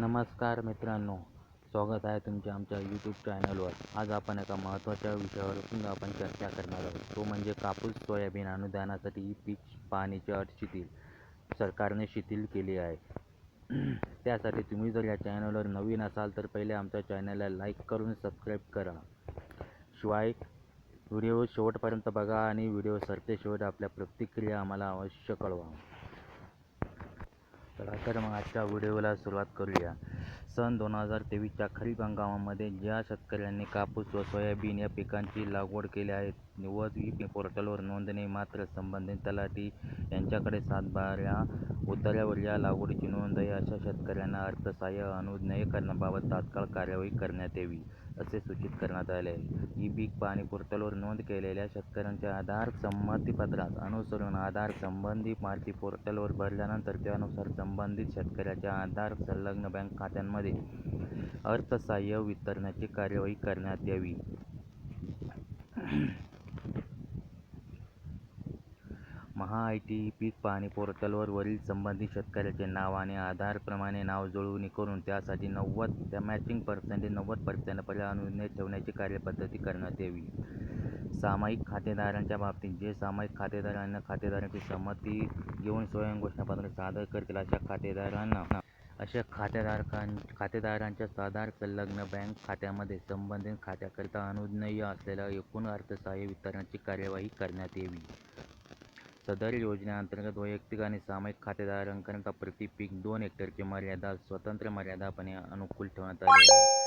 नमस्कार मित्रांनो स्वागत आहे तुमच्या आमच्या यूट्यूब चॅनलवर आज आपण एका महत्त्वाच्या विषयावर आपण चर्चा करणार आहोत. तो म्हणजे कापूस सोयाबीन अनुदानासाठी पीक पाणीची अट शिथिल सरकारने शिथिल केली आहे. त्यासाठी तुम्ही जर या चॅनलवर नवीन असाल तर पहिले आमच्या चॅनलला लाईक करून सबस्क्राईब करा. शिवाय व्हिडिओ शेवटपर्यंत बघा आणि व्हिडिओ सरते शेवट आपल्या प्रतिक्रिया आम्हाला अवश्य कळवा. चला तर मग आजच्या व्हिडिओला सुरुवात करूया. सन दोन हजार तेवीसच्या खरीप हंगामामध्ये ज्या शेतकऱ्यांनी कापूस व सोयाबीन या पिकांची लागवड केली आहे व ई पोर्टलवर नोंदणी मात्र संबंधित तलाठी यांच्याकडे सातबाऱ्या उतार्यावर या लागवडीची नोंद आहे अशा शेतकऱ्यांना अर्थसहाय्य अनुज्ञेय करण्याबाबत तात्काळ कार्यवाही करण्यात यावी असे सूचित करण्यात आले आहे. ई पीक पाणी पोर्टलवर नोंद केलेल्या शेतकऱ्यांच्या आधार संमतीपत्रास अनुसरून आधार संबंधी माहिती पोर्टलवर भरल्यानंतर त्यानुसार संबंधित शेतकऱ्याच्या आधार संलग्न बँक खात्यांमध्ये अर्थसहाय्य वितरणाची कार्यवाही करण्यात यावी. महा आय टी पीक पाहणी पोर्टलवर वरील संबंधित शेतकऱ्याचे नाव आणि आधारप्रमाणे नाव जुळवणी करून त्यासाठी नव्वद त्या मॅचिंग पर्सेंटेज नव्वद पर्सेंटपर्यंत अनुज्ञेय ठेवण्याची कार्यपद्धती करण्यात यावी. सामायिक खातेदारांच्या बाबतीत जे सामायिक खातेदारांना खातेदारांची संमती घेऊन स्वयं घोषणापत्र सादर करतील अशा खातेदारांना अशा खातेधारकां खातेदारांच्या साधार संलग्न बँक खात्यामध्ये संबंधित खात्याकरिता अनुज्ञेय असलेल्या एकूण अर्थसहाय्य वितरणाची कार्यवाही करण्यात यावी. सदर योजनेअंतर्गत वैयक्तिक आणि सामायिक खातेदारांकरिता प्रति पीक दोन हेक्टरची मर्यादा स्वतंत्र मर्यादापणे अनुकूल ठेवण्यात आली आहे.